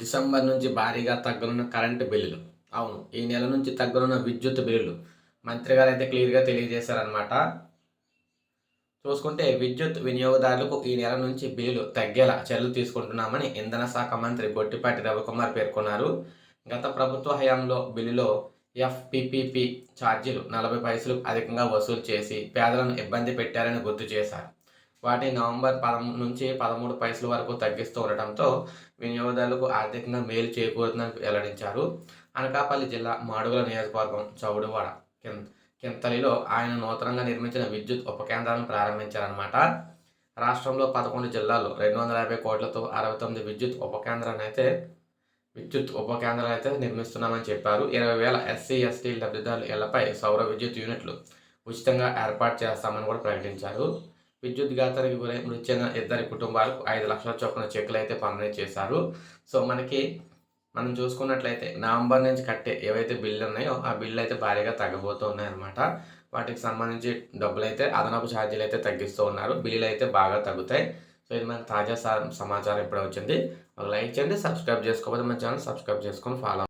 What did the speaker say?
December నుంచి భారీగా తగ్గనున్న current బిల్లులు. అవును ఈ నెల నుంచి తగ్గనున్న విద్యుత్ బిల్లులు. మంత్రి గారు అయితే క్లియర్గా తెలియజేశారనమాట చూసుకుంటే విద్యుత్ వినియోగదారులకు ఈ నెల నుంచి బిల్లులు తగ్గేలా చర్యలు తీసుకుంటున్నామని ఇంధన శాఖ మంత్రి గొట్టిపాటి రవికుమార్ పేర్కొన్నారు. గత ప్రభుత్వ హయాంలో బిల్లులో ఎఫ్పిపిపి ఛార్జీలు నలభై పైసలు అధికంగా వసూలు చేసి పేదలను ఇబ్బంది పెట్టారని గుర్తు చేశారు. వాటి నవంబర్ పదమూడు నుంచి పదమూడు పైసల వరకు తగ్గిస్తూ ఉండటంతో వినియోగదారులకు ఆర్థికంగా మేలు చేకూరుతుందని వెల్లడించారు. అనకాపల్లి జిల్లా మాడుగుల నియోజకవర్గం చౌడువాడ కిం కింతలిలో ఆయన నూతనంగా నిర్మించిన విద్యుత్ ఉప కేంద్రాలను ప్రారంభించారనమాట రాష్ట్రంలో పదకొండు జిల్లాల్లో రెండు వందల యాభై కోట్లతో అరవై తొమ్మిది విద్యుత్ ఉప కేంద్రాన్ని అయితే విద్యుత్ ఉప కేంద్రాలు అయితే నిర్మిస్తున్నామని చెప్పారు. ఇరవై వేల ఎస్సీ ఎస్టీ లబ్ధిదారుల ఇళ్ళపై సౌర విద్యుత్ యూనిట్లు ఉచితంగా ఏర్పాటు చేస్తామని కూడా ప్రకటించారు. విద్యుత్ ఘాతానికి గురై మృతి చెందిన ఇద్దరి కుటుంబాలకు ఐదు లక్షల చొప్పున చెక్కులు అయితే పంపిణీ చేశారు. సో మనకి మనం చూసుకున్నట్లయితే నవంబర్ నుంచి కట్టే ఏవైతే బిల్లు ఉన్నాయో ఆ బిల్లు అయితే భారీగా తగ్గబోతూ ఉన్నాయన్నమాట. వాటికి సంబంధించి డబ్బులు అయితే అదనపు ఛార్జీలు అయితే తగ్గిస్తూ ఉన్నారు. బిల్లులు అయితే బాగా తగ్గుతాయి. సో ఇది మన తాజా సమాచారం ఇప్పుడే వచ్చింది. ఒక లైక్ చేయండి సబ్స్క్రైబ్ చేసుకోకపోతే మన ఛానల్ సబ్స్క్రైబ్ చేసుకొని ఫాలో